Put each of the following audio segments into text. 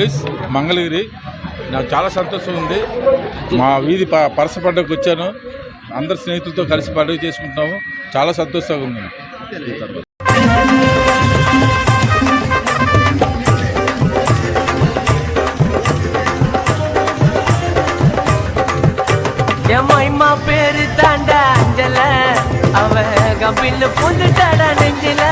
Of police Mangalagiri నాకు చాలా సంతోషం ఉంది మా వీధి ప పరస పండుగకు వచ్చాను అందరు స్నేహితులతో కలిసి పండుగ చేసుకుంటున్నాము చాలా సంతోషంగా ఉంది எம்மா பேரு தாண்டா அஞ்சல அவ கம்பின்னு புந்துட்டாடா நெஞ்சில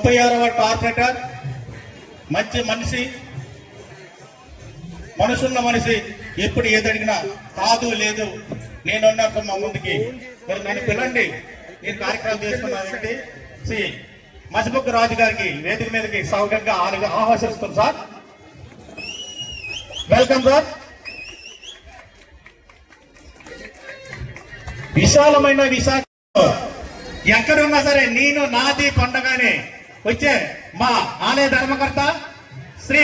ముప్పై ఆరవ వార్డు కార్పొరేటర్ మంచి మనిషి మనసున్న మనిషి ఎప్పుడు ఏదడిగినా కాదు లేదు నేనున్నాను మా ముందుకి మరి నన్ను పిలండి నేను కార్యక్రమం చేస్తున్నానంటే వ్యక్తి శ్రీ మసిబుక్ రాజు గారికి వేదిక మీదకి సౌకర్యంగా ఆహ్వానిస్తున్నాం సార్. Welcome sir. విశాలమైన విశాఖ. ఎక్కడున్నా సరే నేను నాది పండగానే. వచ్చే మా ఆలయ ధర్మకర్త శ్రీ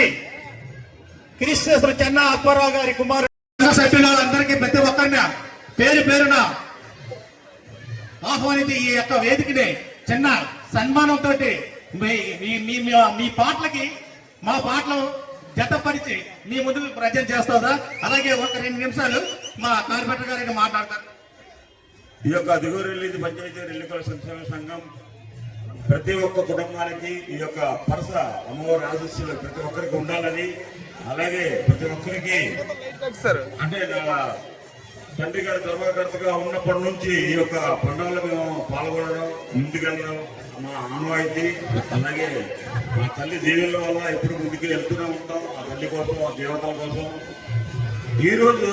క్రీస్తు చెన్న అప్పారావు గారి కుమారు సభ్యులందరికీ ప్రతి ఒక్కరిని పేరు పేరున ఆహ్వానించి ఈ యొక్క వేదికని చిన్న సన్మానంతో మీ పాటలకి మా పాటలు జతపరిచి మీ ముందుకు ప్రజెంట్ చేస్తారా అలాగే ఒక రెండు నిమిషాలు మా కార్పొరేటర్ గారికి మాట్లాడతారు. ఈ యొక్క దిగువ రిలీజ్ పంచాయతీ ఎన్నికల సంక్షేమ సంఘం ప్రతి ఒక్క కుటుంబానికి ఈ యొక్క పరస అమ్మవారి ఆశీస్సులు ప్రతి ఒక్కరికి ఉండాలని అలాగే ప్రతి ఒక్కరికి అంటే నా తండ్రి గారు ధర్మకర్తగా ఉన్నప్పటి నుంచి ఈ యొక్క పండుగలో మేము పాల్గొనడం ముందుకెళ్ళడం మా ఆనవాయితీ అలాగే మా తల్లి దీవుల వల్ల ఎప్పుడు ముందుకు వెళ్తూనే ఉంటాం ఆ తల్లి కోసం ఆ దేవతల కోసం. ఈరోజు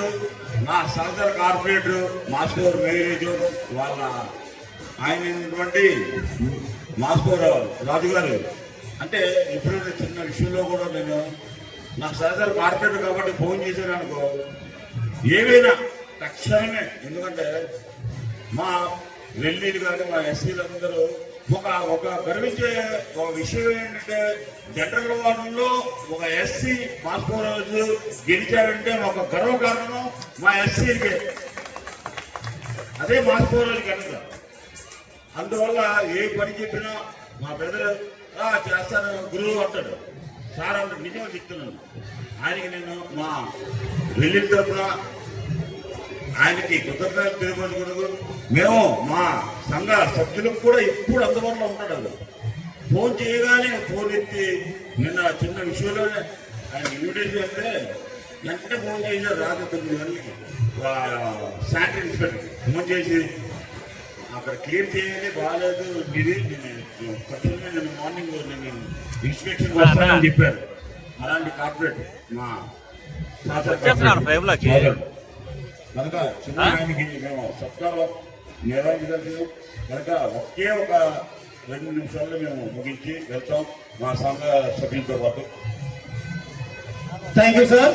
నా సహచర కార్పొరేటర్ మాస్టర్ మేనేజ్ వాళ్ళ ఆయన అయినటువంటి రాజుగారు. రాజు గారు అంటే ఇప్పుడు చిన్న విషయంలో కూడా నేను నాకు సహచర మార్కెట్ కాబట్టి ఫోన్ చేశాను అనుకో. ఏమైనా తక్షణమే ఎందుకంటే మా రెల్లీలు కానీ మా ఎస్సీలందరూ ఒక ఒక గర్వించే ఒక విషయం ఏంటంటే జనరల్ వార్డులో ఒక ఎస్సీ మాస్కో రోజు గెలిచారంటే ఒక గర్వకారణం మా ఎస్సీకి అదే మాస్కో రోజు కనుక. అందువల్ల ఏ పని చెప్పినా మా బ్రదర్ చేస్తాను గురువు అంటాడు. సార్ అంటే నిజంగా చెప్తున్నాను. ఆయనకి నేను మా వెళ్ళిన తరఫున ఆయనకి కృతజ్ఞతలు తెలియకూడదు మేము మా సంఘ సభ్యులకు కూడా ఎప్పుడు అందుబాటులో ఉంటాడు అది ఫోన్ చేయగానే ఫోన్ ఎత్తి నిన్న చిన్న విషయంలోనే ఆయన ఇన్విటేషన్ అంటే వెంటనే ఫోన్ చేశారు రాత్రి తొమ్మిది గంటలకి. శానిటరీ ఇన్స్పెక్టర్ ఫోన్ చేసి అక్కడ క్లీన్ చేయాలి బాగాలేదు నేను ఖచ్చితంగా నేను మార్నింగ్ నేను ఇన్స్పెక్షన్ వస్తానని చెప్పారు. అలాంటి కార్పొరేట్ మా. కనుక చిన్న ఆయనకి మేము సత్కారం నిర్వహించగలిగాం కనుక ఒకే ఒక రెండు నిమిషాల్లో మేము ముగించి వెళ్తాం మా సంఘ సభ్యులతో పాటు. థ్యాంక్ యూ సార్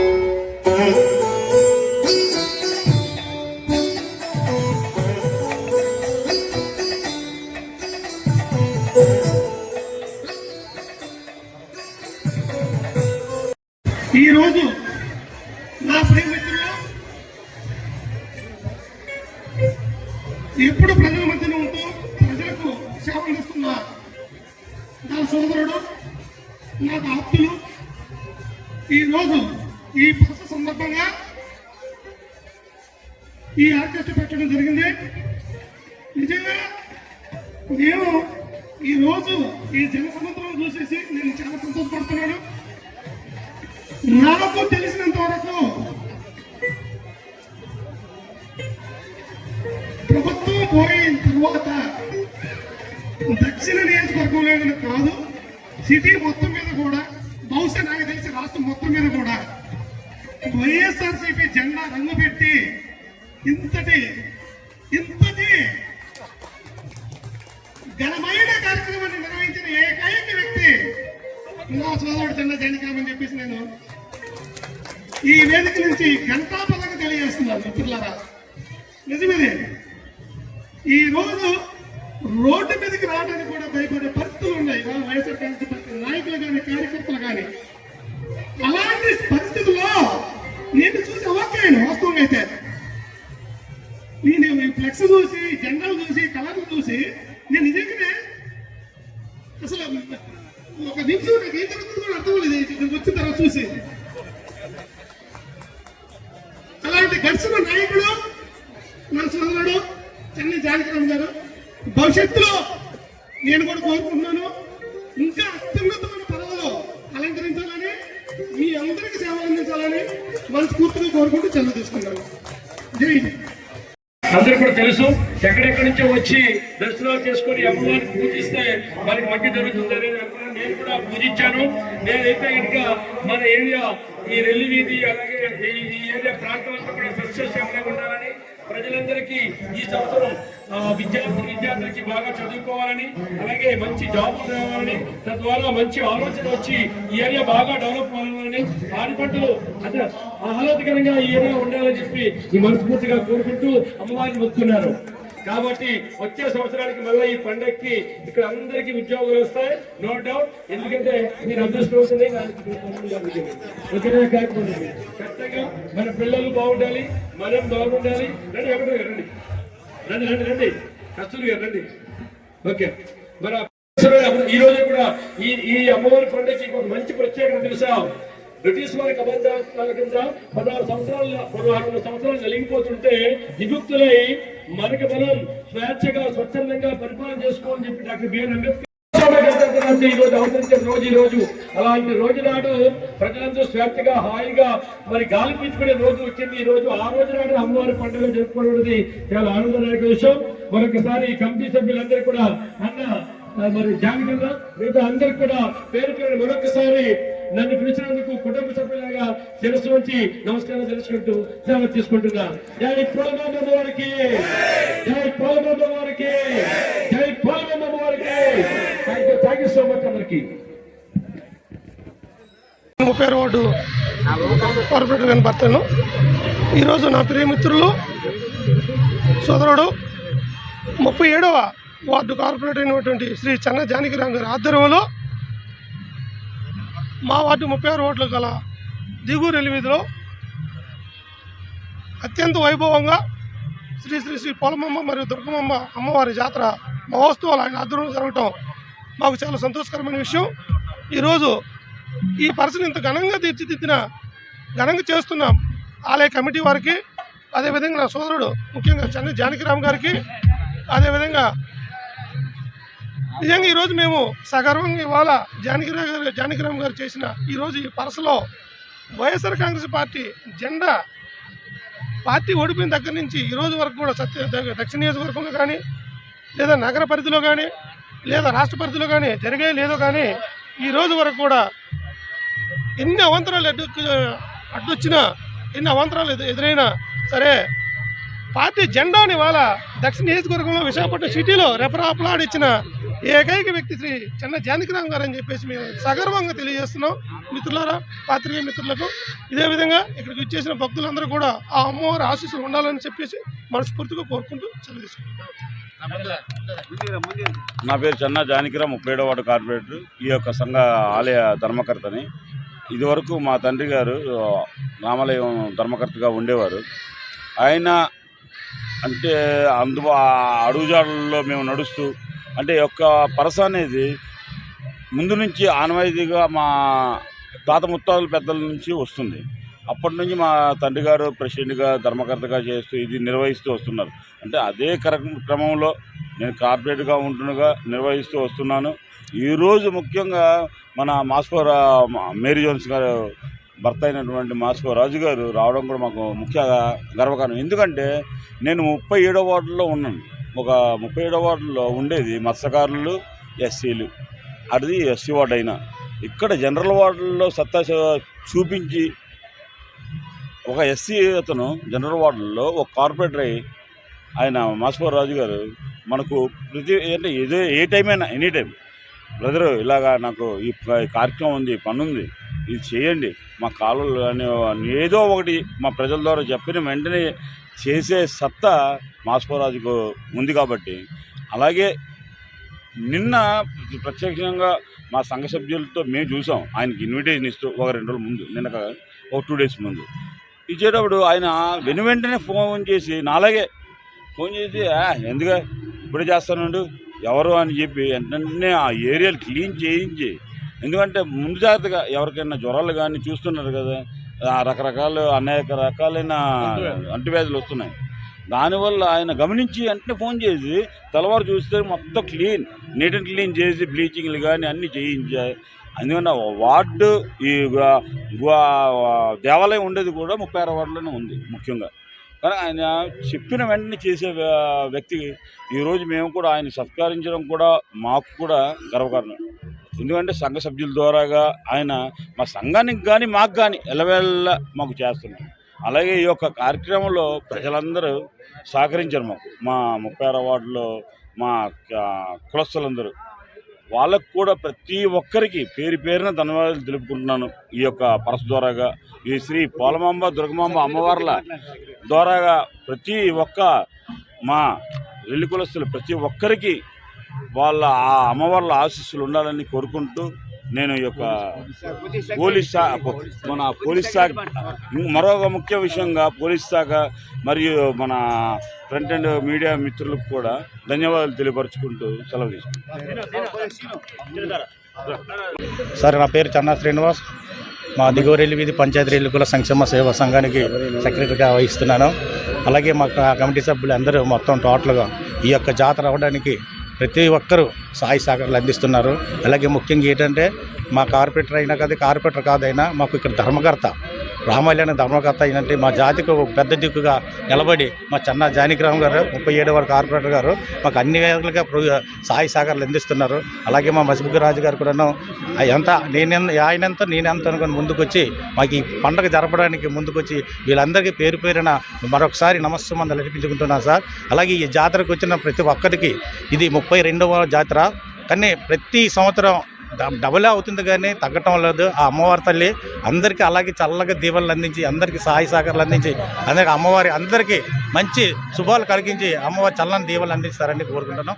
ఎప్పుడు ప్రజల మధ్యన ఉంటూ ప్రజలకు సేవ అందిస్తున్న నా సోదరుడు నాకు ఆప్తులు ఈ రోజు ఈ పరస సందర్భంగా ఈ ఆర్కెస్ట్ పెట్టడం జరిగింది. నిజంగా నేను ఈరోజు ఈ జన సముద్రం చూసేసి నేను చాలా సంతోషపడుతున్నాను. నాకు తెలిసినంత వరకు పోయిన తర్వాత దక్షిణ నియోజకవర్గంలో కాదు సిటీ మొత్తం మీద కూడా బహుశా నాకు తెలిసి రాష్ట్రం మొత్తం మీద కూడా వైఎస్ఆర్సీపీ జెండా రంగు పెట్టి ఇంతటి ఇంతటి ఘనమైన కార్యక్రమాన్ని నిర్వహించిన ఏకైక వ్యక్తి నా సోదరుడు చిన్న జెండకామని చెప్పేసి నేను ఈ వేదిక నుంచి గంటాపదంగా తెలియజేస్తున్నాను మిత్రులారా. నిజమేదే? ఈ రోజు రోడ్డు మీదకి రావడానికి కూడా భయపడే పరిస్థితి మీ అందరికీ సేవలు అందించాలని మనస్ఫూర్తిగా కోరుకుంటూ చదువు తీసుకున్నాను జై అందరూ కూడా తెలుసు ఎక్కడెక్కడి నుంచో వచ్చి దర్శనాలు చేసుకొని అమ్మవారిని పూజిస్తే మనకి మంచి జరుగుతుందని అనుకున్నాను. నేను కూడా పూజించాను. నేనైతే ఇంకా మన ఏరియా ఈ రెల్లి వీధి అలాగే ఈ ఈ ఏరియా ప్రాంతం అంతా కూడా సస్యశ్యామలంగా ఉండాలని ప్రజలందరికీ ఈ సంవత్సరం విద్యార్థి విద్యార్థులకి బాగా చదువుకోవాలని అలాగే మంచి జాబులు రావాలని తద్వారా మంచి ఆలోచన వచ్చి ఈ ఏరియా బాగా డెవలప్ అవ్వాలని పాడి పంటలు అంటే ఆహ్లాదకరంగా ఈ ఏరియా ఉండాలని చెప్పి ఈ మనస్ఫూర్తిగా కోరుకుంటూ అమ్మవారిని మొక్కున్నారు కాబట్టి వచ్చే సంవత్సరానికి మళ్ళీ ఈ పండగకి ఇక్కడ అందరికీ ఉద్యోగాలు వస్తాయి. నో డౌట్ ఎందుకంటే మీరు అదృష్టవంతులే ఖచ్చితంగా మన పిల్లలు బాగుండాలి మనం బాగుండాలి. రండి ఎక్కడ రండి. రండి రండి రండి. కస్తూరి గారు రండి. ఓకే. మరి ఈ రోజు కూడా ఈ ఈ అమ్మవారి పండుగకి మంచి ప్రత్యేకత తెలుసా బ్రిటిష్ వారి కబంధాల కింద పదహారు సంవత్సరాలు పదహారు సంవత్సరాలు నలిగిపోతుంటే విముక్తులై మనకి మనం స్వేచ్ఛగా స్వచ్ఛందంగా పరిపాలన చేసుకోవాలని చెప్పి డాక్టర్ బిఆర్ అంబేద్కర్ ఈ రోజు అవతరించిన రోజు ఈ రోజు అలాంటి రోజు నాడు ప్రజలందరూ స్వేచ్ఛగా హాయిగా మరి గాలి పీల్చుకునే రోజు వచ్చింది. ఈ రోజు ఆ రోజు నాడు అమ్మవారి పండుగ జరుపుకోవడం చాలా ఆనందదాయక విషయం. మరొకసారి కమిటీ సభ్యులందరూ కూడా అన్న మరి జాగ్రత్త మిగతా అందరికి కూడా పేరు పేరు మరొకసారి నన్ను పిలిచినందుకు కుటుంబ సభ్యులాగా తెలుసు వచ్చి నమస్కారం తెలుసుకుంటూ సేవ తీసుకుంటున్నా. జై పోలమమ్మ వారికి జై పోలమమ్మ వారికి జై పోలమమ్మ వారికి థ్యాంక్ యూ సో మచ్ అందరికి. ముప్పై రోడ్డు కార్పొరేటర్ కనపడతాను ఈరోజు నా ప్రియమిత్రులు సోదరుడు ముప్పై ఏడవ వార్డు కార్పొరేటర్ అయినటువంటి శ్రీ చెన్న జానకిరామ్ గారి ఆధ్వర్యంలో మా వార్డు ముప్పై ఆరు ఓట్లు గల దిగురు ఎనిమిదిలో అత్యంత వైభవంగా శ్రీ శ్రీ శ్రీ పొలమమ్మ మరియు దుర్గమమ్మ అమ్మవారి జాతర మహోత్సవాలు ఆయన ఆధ్వర్యంలో జరగటం మాకు చాలా సంతోషకరమైన విషయం. ఈరోజు ఈ పరిస్థితిని ఇంత ఘనంగా తీర్చిదిద్దిన ఘనంగా చేస్తున్న ఆలయ కమిటీ వారికి అదేవిధంగా నా సోదరుడు ముఖ్యంగా చెన్నై జానకిరామ్ గారికి అదేవిధంగా నిజంగా ఈరోజు మేము సగర్వంగా ఇవాళ జానకిరావు గారు జానకిరామ్ గారు చేసిన ఈరోజు ఈ పరసలో వైఎస్ఆర్ కాంగ్రెస్ పార్టీ జెండా పార్టీ ఓడిపోయిన దగ్గర నుంచి ఈ రోజు వరకు కూడా సత్య దక్షిణ నియోజకవర్గంలో కానీ లేదా నగర పరిధిలో కానీ లేదా రాష్ట్ర పరిధిలో కానీ జరిగే లేదో కానీ ఈ రోజు వరకు కూడా ఎన్ని అవంతరాలు అడ్డు అడ్డొచ్చినా ఎన్ని అవంతరాలు ఎదురైనా సరే పార్టీ జెండాని వాళ్ళ దక్షిణ నియోజకవర్గంలో విశాఖపట్నం సిటీలో రెఫరాపలాడిచ్చిన ఏకైక వ్యక్తి శ్రీ చెన్న జానకిరామ్ గారు అని చెప్పేసి మేము సగర్వంగా తెలియజేస్తున్నాం. మిత్రులారా పాత్రికేయ మిత్రులకు ఇదే విధంగా ఇక్కడికి వచ్చేసిన భక్తులందరూ కూడా ఆ అమ్మవారి ఆశీస్సులు ఉండాలని చెప్పేసి మనస్ఫూర్తిగా కోరుకుంటూ సెలవు తీసుకుంటాం నా పేరు చెన్న జానకిరామ్ ముప్పై ఏడో వార్డు కార్పొరేటర్. ఈ యొక్క సంఘ ఆలయ ధర్మకర్తని. ఇదివరకు మా తండ్రి గారు రామాలయం ధర్మకర్తగా ఉండేవారు. ఆయన అంటే అందు అడుగుజాడల్లో మేము నడుస్తూ అంటే యొక్క పరస అనేది ముందు నుంచి ఆనవాయితీగా మా తాత ముత్తాతల పెద్దల నుంచి వస్తుంది. అప్పటి నుంచి మా తండ్రి గారు ప్రెసిడెంట్గా ధర్మకర్తగా చేస్తూ ఇది నిర్వహిస్తూ వస్తున్నారు. అంటే అదే క్రమంలో నేను కార్పొరేట్గా ఉంటుండగా నిర్వహిస్తూ వస్తున్నాను. ఈరోజు ముఖ్యంగా మన మాస్కో మేరీ జోన్స్ గారు భర్త అయినటువంటి మాస్కో రాజు గారు రావడం కూడా మాకు ముఖ్య గర్వకారణం. ఎందుకంటే నేను ముప్పై ఏడో వార్డులో ఉన్నాను. ఒక ముప్పై ఏడో వార్డులో ఉండేది మత్స్యకారులు ఎస్సీలు. అది ఎస్సీ వార్డు అయినా ఇక్కడ జనరల్ వార్డుల్లో సత్తా చూపించి ఒక ఎస్సీ అతను జనరల్ వార్డుల్లో ఒక కార్పొరేటర్. అయి ఆయన మాస్కో రాజు గారు మనకు ప్రతి అంటే ఏదో ఏ టైం అయినా ఎనీ టైం బ్రదరు ఇలాగా నాకు ఈ కార్యక్రమం ఉంది ఈ ఇది చేయండి. మా కాలువలు కానీ ఏదో ఒకటి మా ప్రజల ద్వారా చెప్పిన వెంటనే చేసే సత్తా మాస్కోరాజుకు ఉంది కాబట్టి. అలాగే నిన్న ప్రత్యక్షంగా మా సంఘ సభ్యులతో మేము చూసాం. ఆయనకి ఇన్విటేషన్ ఇస్తూ ఒక రెండు రోజుల ముందు నిన్న ఒక టూ డేస్ ముందు. ఇచ్చేటప్పుడు ఆయన వెను వెంటనే ఫోన్ చేసి నాలాగే ఫోన్ చేసి ఎందుకు ఇప్పుడే చేస్తానండు? ఎవరు? అని చెప్పి వెంటనే ఆ ఏరియాలు క్లీన్ చేయించి ఎందుకంటే ముందు జాగ్రత్తగా ఎవరికైనా జ్వరాలు కానీ చూస్తున్నారు కదా రకరకాల అనేక రకాలైన అంటువ్యాధులు. వస్తున్నాయి. దానివల్ల ఆయన గమనించి వెంటనే ఫోన్ చేసి తెల్లవారు చూస్తే మొత్తం క్లీన్ నీట్ అండ్ క్లీన్ చేసి బ్లీచింగ్లు కానీ అన్నీ చేయించాయి అందుకని వార్డు ఈ దేవాలయం ఉండేది కూడా ముప్పై ఆరు వార్డులోనే ఉంది ముఖ్యంగా. కానీ ఆయన చెప్పిన వెంటనే చేసే వ్య- వ్యక్తి ఈరోజు మేము కూడా ఆయన సత్కరించడం కూడా మాకు కూడా గర్వకారణం. ఎందుకంటే సంఘ సభ్యుల ద్వారాగా ఆయన మా సంఘానికి కానీ మాకు కానీ ఎల్లవేళ్ళ మాకు చేస్తున్నారు అలాగే ఈ యొక్క కార్యక్రమంలో ప్రజలందరూ సహకరించారు మాకు. మా ముప్పై ఆరో వార్డులో మా కులస్తులందరూ. వాళ్ళకు కూడా ప్రతి ఒక్కరికి పేరు పేరున ధన్యవాదాలు తెలుపుకుంటున్నాను ఈ యొక్క పరస ద్వారాగా. ఈ శ్రీ పోలమాంబ దుర్గమాంబ అమ్మవార్ల ద్వారాగా ప్రతి ఒక్క మా రెల్లి కులస్తులు ప్రతి ఒక్కరికి వాళ్ళ ఆ అమ్మవార్ల ఆశీస్సులు ఉండాలని కోరుకుంటూ నేను ఈ యొక్క పోలీస్ శాఖ మన పోలీస్ శాఖ మరొక ముఖ్య విషయంగా పోలీస్ శాఖ మరియు మన ఫ్రంట్ అండ్ మీడియా మిత్రులకు కూడా ధన్యవాదాలు తెలియపరుచుకుంటూ సెలవు తీసుకుంటాను సార్ నా పేరు చన్నా శ్రీనివాస్. మా దిగువరెల్లి వీధి పంచాయతీ ఎన్నికల సంక్షేమ సేవా సంఘానికి సెక్రటరీగా వహిస్తున్నాను. అలాగే మా కమిటీ సభ్యులు అందరూ మొత్తం టోటల్గా ఈ యొక్క జాతర అవ్వడానికి ప్రతి ఒక్కరూ సాయి సహకారాలు అందిస్తున్నారు. అలాగే ముఖ్యంగా ఏంటంటే మా కార్పొరేటర్ అయినా కాదు కార్పొరేటర్ కాదైనా మాకు ఇక్కడ ధర్మకర్త. రామాలయాన్ని ధర్మకర్త అయినట్టు మా జాతికి ఒక పెద్ద దిక్కుగా నిలబడి మా చెన్న జానకిరామ్ గారు ముప్పై ఏడు కార్పొరేటర్ గారు మాకు అన్ని విధాలుగా సహాయ సహకారాలు అందిస్తున్నారు. అలాగే మా మసిబుగ్గు రాజు గారు కూడాను ఎంత నేను ఆయనంత నేనెంత అనుకుని ముందుకొచ్చి మాకు ఈ పండగ జరపడానికి ముందుకొచ్చి వీళ్ళందరికీ పేరు పేరున మరొకసారి నమస్సమందలు నడిపించుకుంటున్నాను సార్. అలాగే ఈ జాతరకు వచ్చిన ప్రతి ఒక్కరికి ఇది ముప్పై రెండవ జాతర. కానీ ప్రతి సంవత్సరం డబుల్ అవుతుంది కానీ తగ్గటం లేదు. ఆ అమ్మవారి తల్లి అందరికీ అలాగే చల్లగా దీవెనలు అందించి అందరికీ సహాయ సహకారాలు అందించి అందరికీ అమ్మవారి అందరికీ మంచి శుభాలు కలిగించి అమ్మవారి చల్లని దీవెనలు అందిస్తారని కోరుకుంటున్నాం.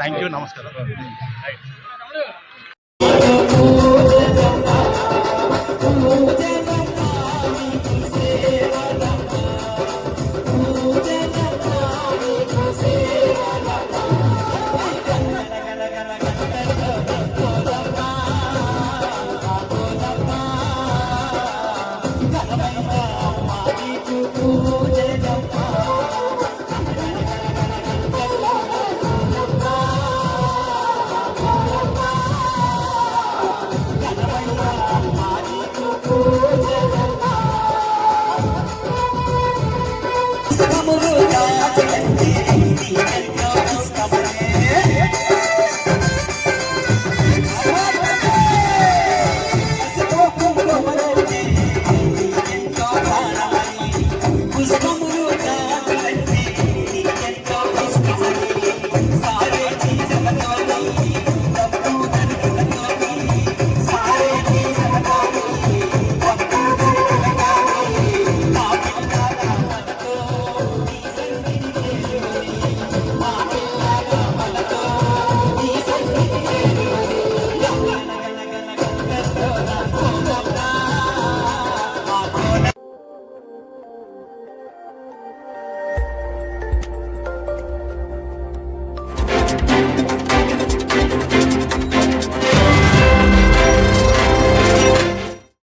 థ్యాంక్ యూ నమస్కారం. పుష్పములు